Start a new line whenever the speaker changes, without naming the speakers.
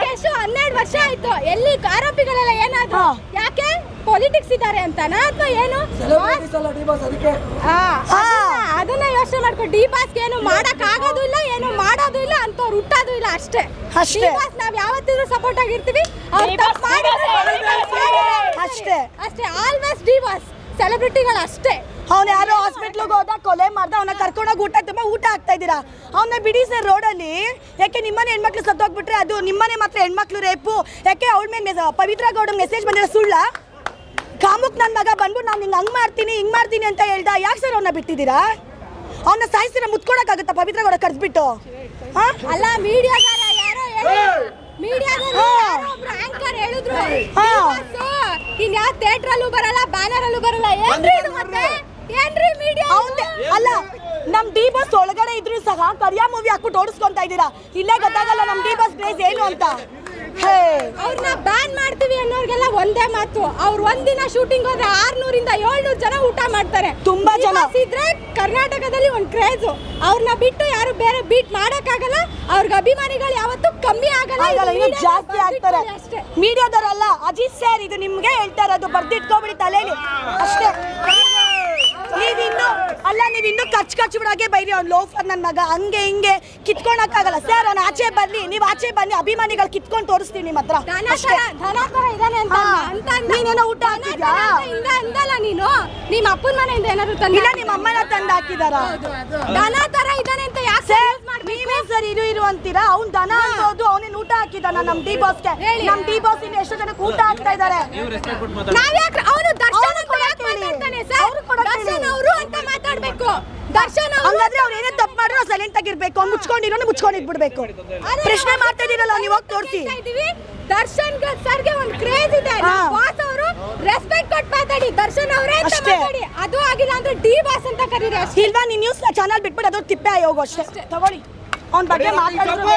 Case ಹನ್ನೆರಡು ವರ್ಷ ಆಯ್ತು. ಎಲ್ಲಿ ಆರೋಪಿಗಳೆಲ್ಲ ಏನಾದ್ರು? ಯಾಕೆ? ಪೊಲಿಟಿಕ್ಸ್ ಇದ್ದಾರೆ ಅಂತನಾ ಅಥವಾ ಏನು? ಅದನ್ನ- ಅದನ್ನ ಯೋಚನೆ ಮಾಡ್ಕೊ ಡಿ ಬಾಸ್ ಏನು ಮಾಡಕ್ ಆಗೋದು ಇಲ್ಲ ಏನು ಮಾಡೋದು ಇಲ್ಲ ಅಂತವ್ರು ಹುಟ್ಟೋದು ಇಲ್ಲ ಅಷ್ಟೇ.
ಅಷ್ಟೇ.
ಡಿ ಬಾಸ್ ನಾವ್ ಯಾವತ್ತಿದ್ರು ಸಪೋರ್ಟ್ ಆಗಿರ್ತೀವಿ.
ಅಷ್ಟೇ.
ಅಷ್ಟೇ. ಆಲ್ವೇಸ್ ಡಿ ಬಾಸ್ ಸೆಲೆಬ್ರಿಟಿಗಳು ಅಷ್ಟೇ.
ಅವ್ನು ಯಾರೋ ಹಾಸ್ಪಿಟ್ಲಿಗೆ ಹೋದ ಕೊಲೆ ಮಾಡ್ದ ಅವನ ಕರ್ಕೊಂಡೋಗಿ ಊಟ ತುಂಬ ಊಟ ಆಗ್ತಾ ಇದ್ದೀರಾ? ಅವನ್ನ ಬಿಡಿ ಸರ್ ರೋಡಲ್ಲಿ ಯಾಕೆ ನಿಮ್ಮನೆ ಹೆಣ್ಮಕ್ಳು ಸತ್ತೋಗ್ಬಿಟ್ರೆ ಅದು ನಿಮ್ಮನೆ ಮಾತ್ರ ಹೆಣ್ಮಕ್ಳು ರೇಪು? ಯಾಕೆ ಅವಳ ಮೇಲೆ ಪವಿತ್ರ ಗೌಡ ಮೆಸೇಜ್ ಬಂದಿರೋ ಸುಳ್ಳ? ಕಾಮುಕ್ ನನ್ನ ಮಗ ಬಂದ್ಬಿಟ್ಟು ನಾನು ಹಿಂಗೆ ಹಂಗೆ ಮಾಡ್ತೀನಿ ಹಿಂಗೆ ಮಾಡ್ತೀನಿ ಅಂತ ಹೇಳ್ದ ಯಾಕೆ ಸರ್ ಅವನ್ನ ಬಿಟ್ಟಿದ್ದೀರಾ? ಅವನ್ನ ಸಾಯಿಸಿರ ಮುತ್ಕೊಳಕ್ಕಾಗುತ್ತಾ ಪವಿತ್ರ ಗೌಡ ಕರ್ಸ್ಬಿಟ್ಟು ಹಾಂ?
ಅಲ್ಲ ಮೀಡಿಯಾ ಯಾರೋ ಮೀಡಿಯಾದಲ್ಲಿ ಹೇಳಿದ್ರು.
ಹಾ.
ಇನ್ ಯಾವ ಥಿಯೇಟರ್ ಅಲ್ಲೂ ಬರಲ್ಲ ಬ್ಯಾನರ್ ಅಲ್ಲೂ ಬರಲ್ಲ ಏನ್ರಿ ಇದು ಮತ್ತೆ ಏನ್ರಿ ಮೀಡಿಯಾ
ಅವ್ನ್ದೆ ಅಲ್ಲ ನಮ್ ಡಿ ಬಸ್ ಒಳಗಡೆ ಇದ್ರು ಸಹ ಕರಿಯಾ ಮೂವಿ ಹಾಕ್ಬಿಟ್ಟು ಓಡಿಸ್ಕೊಂತ ಇದ್ದೀರಾ? ಇಲ್ಲೇ ಗೊತ್ತಾಗಲ್ಲ ನಮ್ ಡಿ ಬಸ್ ಕ್ರೇಜ್ ಏನು ಅಂತ.
ಅವ್ರನ್ನ ಬ್ಯಾನ್ ಮಾಡ್ತೀವಿ ಅನ್ನೋರ್ಗೆಲ್ಲ ಒಂದೇ ಮಾತು. ಅವ್ರು ಒಂದಿನ ಶೂಟಿಂಗ್ ಹೋದ್ರೆ ಆರ್ನೂರಿಂದ ಏಳ್ನೂರು ಜನ ಊಟ ಮಾಡ್ತಾರೆ.
ತುಂಬಾ ಜನ.
ಇದ್ರೆ ಕರ್ನಾಟಕದಲ್ಲಿ ಒಂದು ಕ್ರೇಜ್ ಅವ್ರನ್ನ ಬಿಟ್ಟು ಯಾರು ಬೇರೆ ಬೀಟ್ ಮಾಡಕ್ಕಾಗಲ್ಲ. ಅವ್ರಿಗೆ ಅಭಿಮಾನಿಗಳು ಯಾವತ್ತೂ ಕಮ್ಮಿ ಆಗಲ್ಲ.
ಇನ್ನು ಜಾಸ್ತಿ ಆಗ್ತಾರೆ. ಮೀಡಿಯಾದವರಲ್ಲ ಅಜಿತ್ ಸರ್ ಇದು ನಿಮ್ಗೆ ಹೇಳ್ತಾ ಇರೋದು ಬರ್ದಿಟ್ಕೊಬಿಡಿ ತಲೆಯಲ್ಲಿ. ಅಷ್ಟೇ. ಖರ್ಚು ಖರ್ಚು ಬಿಡಾಗೆ ಬೈರಿ ಅವ್ನು ಲೋಫರ್ ನನ್ನ ಮಗ. ಹಂಗೆ ಹಿಂಗೆ ಕಿತ್ಕೊಳಕ್ಕಾಗಲ್ಲ. ಸರ್ ಅವ್ನು ಆಚೆ ಬರ್ಲಿ ನೀವ್ ಆಚೆ ಬನ್ನಿ. ಅಭಿಮಾನಿಗಳು ಕಿತ್ಕೊಂಡ್ ತೋರಿಸ್ತೀನಿ ನಿಮ್ಮ ಹತ್ರ. ನೀನೇನೋ ಊಟ
ಅಂದಲ್ಲ ನೀನು. ನಿಮ್ಮ ಅಪ್ಪನ ಮನೆಯಿಂದ ಏನಾದ್ರು
ತಂದಿಲ್ಲ ನಿಮ್ಮ ಅಮ್ಮನ ತಂದು ಹಾಕಿದಾರ.
ದನ ತರ ಇದಾನೆ ಅಂತ ಯಾಕೆ
ಸರ್ ನೀವೇ ಸರ್ ಇರು ಇರು ಅಂತೀರಾ? ಅವ್ನ್ ದನ ಅನ್ನೋದು ಅವನೇನ್ ಊಟ ಹಾಕಿದಾನ ನಮ್ ಡಿ ಬಾಸ್ಗೆ.
ಹೇಳಿ.
ನಮ್ ಡಿ ಬಾಸ್ ಇನ್ನು ಎಷ್ಟೋ ಜನಕ್ಕೆ ಊಟ ಹಾಕ್ತಾ ಇದಾರೆ.
ನಾವ್ಯಾಕೆ ಅವನು ದರ್ಶನ್
ಅವ್ರು
ಅಂತ
ಕೊಡಕ್ಕೆ
ಯಾಕೆ
ಹೇಳಿ.
ಮಾತಾಡ್ತಾನೆ ಸರ್
ಅವ್ರು ಕೊಡಕ್ಕೆ
ದರ್ಶನ್
ಹೇಳಿ.
ಅವರು ಅಂತ ಮಾತಾಡ್ಬೇಕು ದರ್ಶನ್ ಅವರು
ಹಂಗಾದ್ರೆ ಅವ್ರು ಏನೇ ತಪ್ಪು ಮಾಡಿದ್ರು ಸೈಲೆಂಟ್ ಆಗಿರ್ಬೇಕು ಅವ್ನು ಮುಚ್ಕೊಂಡಿರೋನು ಮುಚ್ಕೊಂಡಿದ್ಬಿಡ್ಬೇಕು ಪ್ರಶ್ನೆ ಮಾಡ್ತಾ ಇದೀರಲ್ಲ ನೀವು ಹೋಗಿ ತೋರಿಸಿ.
ದರ್ಶನ್ ಸರ್ಗೆ ಒಂದು ಕ್ರೇಜ್ ಇದೆ
ಹಾ.
ಬಾಸ್ ಅವರು ರೆಸ್ಪೆಕ್ಟ್ ಕೊಟ್ಟು ಮಾತಾಡಿ. ದರ್ಶನ್ ಅವರೇ ಅಂತ
ಅಷ್ಟೇ.
ಮಾತಾಡಿ. ಅದು ಆಗಿಲ್ಲ ಅಂದ್ರೆ ಡಿ ಬಾಸ್ ಅಂತ ಕರೀರಿ ಅಷ್ಟೇ.
ಇಲ್ವಾ ನೀನ್ ನ್ಯೂಸ್ ಚಾನಲ್ ಬಿಟ್ಬಿಟ್ಟು ಅದು ತಿಪ್ಪೆ ಹೋಗು ಅಷ್ಟೇ. ತಗೊಳ್ಳಿ. ಅವ್ನ ಬಗ್ಗೆ ಮಾತಾಡಿದ್ರು